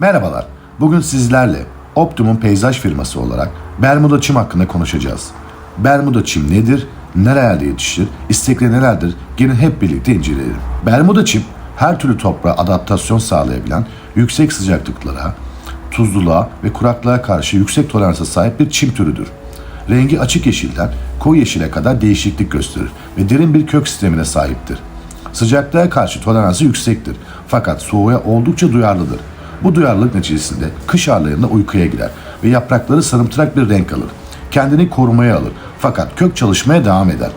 Merhabalar. Bugün sizlerle Optimum Peyzaj firması olarak Bermuda çim hakkında konuşacağız. Bermuda çim nedir? Nerelerde yetişir? İstekleri nelerdir? Gelin hep birlikte inceleyelim. Bermuda çim her türlü toprağa adaptasyon sağlayabilen yüksek sıcaklıklara, tuzluluğa ve kuraklığa karşı yüksek toleransa sahip bir çim türüdür. Rengi açık yeşilden koyu yeşile kadar değişiklik gösterir ve derin bir kök sistemine sahiptir. Sıcaklığa karşı toleransı yüksektir fakat soğuğa oldukça duyarlıdır. Bu duyarlılık neticesinde kış aylarında uykuya girer ve yaprakları sarımtırak bir renk alır. Kendini korumaya alır fakat kök çalışmaya devam eder.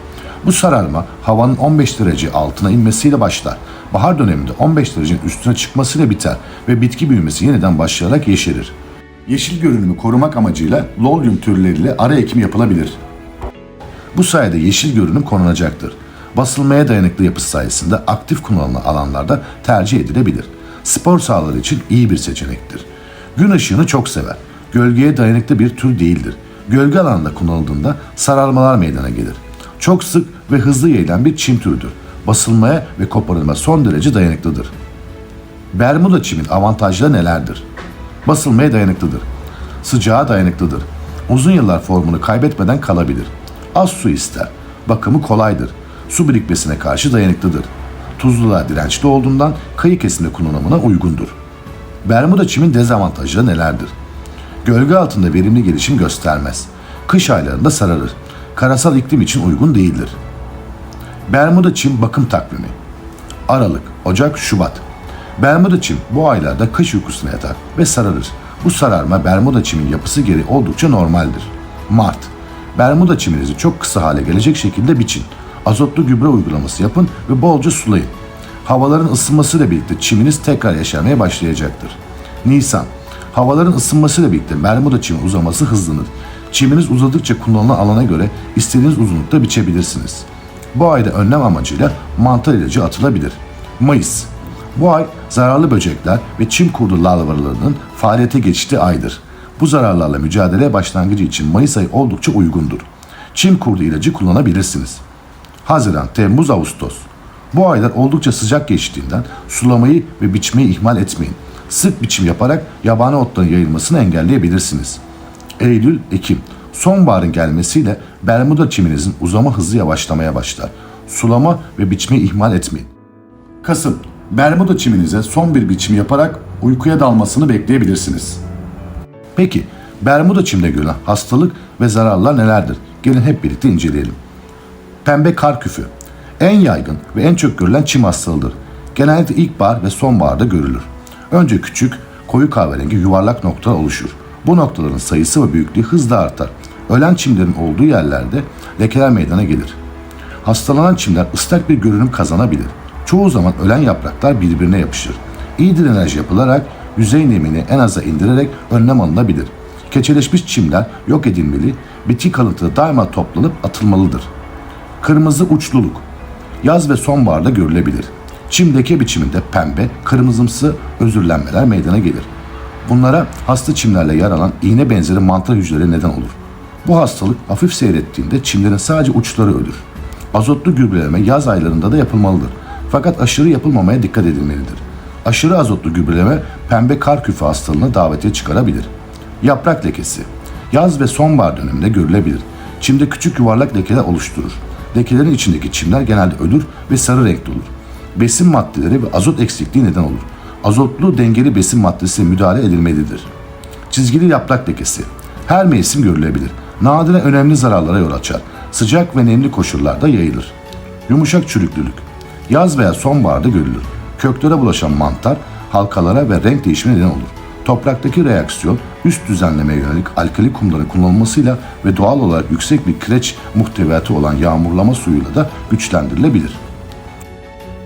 Bu sararma havanın 15 derece altına inmesiyle başlar. Bahar döneminde 15 derecenin üstüne çıkmasıyla biter ve bitki büyümesi yeniden başlayarak yeşerir. Yeşil görünümü korumak amacıyla lolyum türleriyle ara ekim yapılabilir. Bu sayede yeşil görünüm korunacaktır. Basılmaya dayanıklı yapısı sayesinde aktif kullanılan alanlarda tercih edilebilir. Spor sahaları için iyi bir seçenektir. Gün ışığını çok sever. Gölgeye dayanıklı bir tür değildir. Gölge alanında kullanıldığında sararmalar meydana gelir. Çok sık ve hızlı yayılan bir çim türüdür. Basılmaya ve koparılma son derece dayanıklıdır. Bermuda çimin avantajları nelerdir? Basılmaya dayanıklıdır. Sıcağa dayanıklıdır. Uzun yıllar formunu kaybetmeden kalabilir. Az su ister. Bakımı kolaydır. Su birikmesine karşı dayanıklıdır. Tuzluluğa dirençli olduğundan kayı kesimde kullanımına uygundur. Bermuda çimin dezavantajları nelerdir? Gölge altında verimli gelişim göstermez. Kış aylarında sararır. Karasal iklim için uygun değildir. Bermuda çim bakım takvimi. Aralık, Ocak, Şubat. Bermuda çim bu aylarda kış uykusuna yatar ve sararır. Bu sararma Bermuda çimin yapısı gereği oldukça normaldir. Mart. Bermuda çiminizi çok kısa hale gelecek şekilde biçin. Azotlu gübre uygulaması yapın ve bolca sulayın. Havaların ısınmasıyla birlikte çiminiz tekrar yaşamaya başlayacaktır. Nisan. Havaların ısınmasıyla birlikte Bermuda çimin uzaması hızlanır. Çiminiz uzadıkça kullanılan alana göre istediğiniz uzunlukta biçebilirsiniz. Bu ayda önlem amacıyla mantar ilacı atılabilir. Mayıs. Bu ay zararlı böcekler ve çim kurdu larvalarının faaliyete geçtiği aydır. Bu zararlarla mücadeleye başlangıcı için Mayıs ayı oldukça uygundur. Çim kurdu ilacı kullanabilirsiniz. Haziran, Temmuz, Ağustos. Bu aylar oldukça sıcak geçtiğinden sulamayı ve biçmeyi ihmal etmeyin. Sık biçim yaparak yabani otların yayılmasını engelleyebilirsiniz. Eylül, Ekim. Sonbaharın gelmesiyle Bermuda çiminizin uzama hızı yavaşlamaya başlar. Sulama ve biçmeyi ihmal etmeyin. Kasım. Bermuda çiminize son bir biçim yaparak uykuya dalmasını bekleyebilirsiniz. Peki, Bermuda çimde görülen hastalık ve zararlar nelerdir? Gelin hep birlikte inceleyelim. Pembe kar küfü. En yaygın ve en çok görülen çim hastalığıdır. Genellikle ilkbahar ve sonbaharda görülür. Önce küçük, koyu kahverengi yuvarlak noktalar oluşur. Bu noktaların sayısı ve büyüklüğü hızla artar. Ölen çimlerin olduğu yerlerde lekeler meydana gelir. Hastalanan çimler ıslak bir görünüm kazanabilir. Çoğu zaman ölen yapraklar birbirine yapışır. İyi drenaj yapılarak yüzey nemini en aza indirerek önlem alınabilir. Keçeleşmiş çimler yok edilmeli, bitki kalıntıları daima toplanıp atılmalıdır. Kırmızı uçluluk. Yaz ve sonbaharda görülebilir. Çim leke biçiminde pembe, kırmızımsı özürlenmeler meydana gelir. Bunlara hasta çimlerle yaralan iğne benzeri mantar hücreleri neden olur. Bu hastalık hafif seyrettiğinde çimlerin sadece uçları ölür. Azotlu gübreleme yaz aylarında da yapılmalıdır. Fakat aşırı yapılmamaya dikkat edilmelidir. Aşırı azotlu gübreleme pembe kar küfü hastalığına davetiye çıkarabilir. Yaprak lekesi. Yaz ve sonbahar döneminde görülebilir. Çimde küçük yuvarlak lekeler oluşturur. Lekelerin içindeki çimler genelde ölür ve sarı renkte olur. Besin maddeleri ve azot eksikliği neden olur. Azotlu dengeli besin maddesi müdahale edilmelidir. Çizgili yaprak lekesi. Her mevsim görülebilir. Nadiren önemli zararlara yol açar. Sıcak ve nemli koşullarda yayılır. Yumuşak çürüklülük. Yaz veya sonbaharda görülür. Köklere bulaşan mantar halkalara ve renk değişimine neden olur. Topraktaki reaksiyon üst düzenlemeye yönelik alkali kumların kullanılmasıyla ve doğal olarak yüksek bir kireç muhteviyatı olan yağmurlama suyuyla da güçlendirilebilir.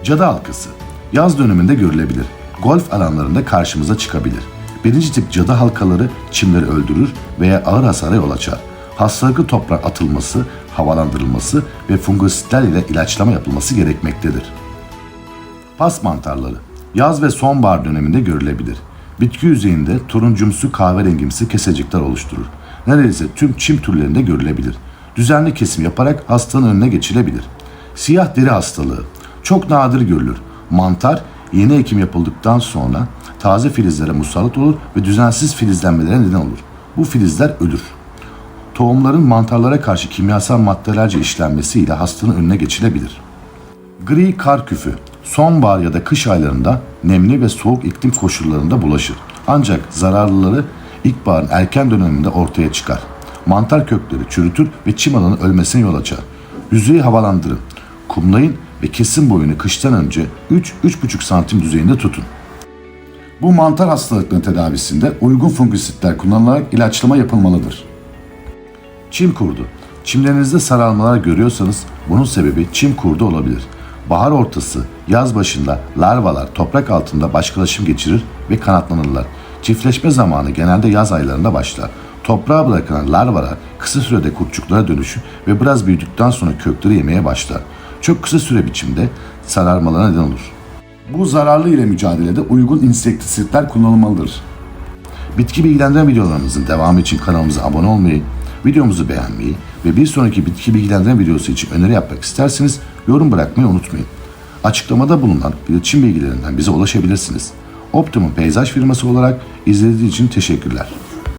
Cadı halkası yaz döneminde görülebilir. Golf alanlarında karşımıza çıkabilir. Birinci tip cadı halkaları çimleri öldürür veya ağır hasara yol açar. Hastalıklı toprak atılması, havalandırılması ve fungositler ile ilaçlama yapılması gerekmektedir. Pas mantarları yaz ve sonbahar döneminde görülebilir. Bitki yüzeyinde turuncumsu kahverengimsi kesecikler oluşturur. Neredeyse tüm çim türlerinde görülebilir. Düzenli kesim yaparak hastalığın önüne geçilebilir. Siyah deri hastalığı çok nadir görülür. Mantar yeni ekim yapıldıktan sonra taze filizlere musallat olur ve düzensiz filizlenmelere neden olur. Bu filizler ölür. Tohumların mantarlara karşı kimyasal maddelerce işlenmesiyle hastalığın önüne geçilebilir. Gri kar küfü sonbahar ya da kış aylarında nemli ve soğuk iklim koşullarında bulaşır. Ancak zararlıları ilkbaharın erken döneminde ortaya çıkar. Mantar kökleri çürütür ve çim alanı ölmesine yol açar. Yüzeyi havalandırın. Kumlayın ve kesim boyunu kıştan önce 3-3,5 santim düzeyinde tutun. Bu mantar hastalıklarının tedavisinde uygun fungisitler kullanılarak ilaçlama yapılmalıdır. Çim kurdu. Çimlerinizde sararmalar görüyorsanız bunun sebebi çim kurdu olabilir. Bahar ortası, yaz başında larvalar toprak altında başkalaşım geçirir ve kanatlanırlar. Çiftleşme zamanı genelde yaz aylarında başlar. Toprağa bırakılan larvalar kısa sürede kurtçuklara dönüşür ve biraz büyüdükten sonra kökleri yemeye başlar. Çok kısa süre biçimde sararmalara neden olur. Bu zararlı ile mücadelede uygun insektisitler kullanılmalıdır. Bitki bilgilendirme videolarımızın devamı için kanalımıza abone olmayı, videomuzu beğenmeyi ve bir sonraki bitki bilgilendirme videosu için öneri yapmak isterseniz yorum bırakmayı unutmayın. Açıklamada bulunan iletişim bilgilerinden bize ulaşabilirsiniz. Optimum Peyzaj firması olarak izlediğiniz için teşekkürler.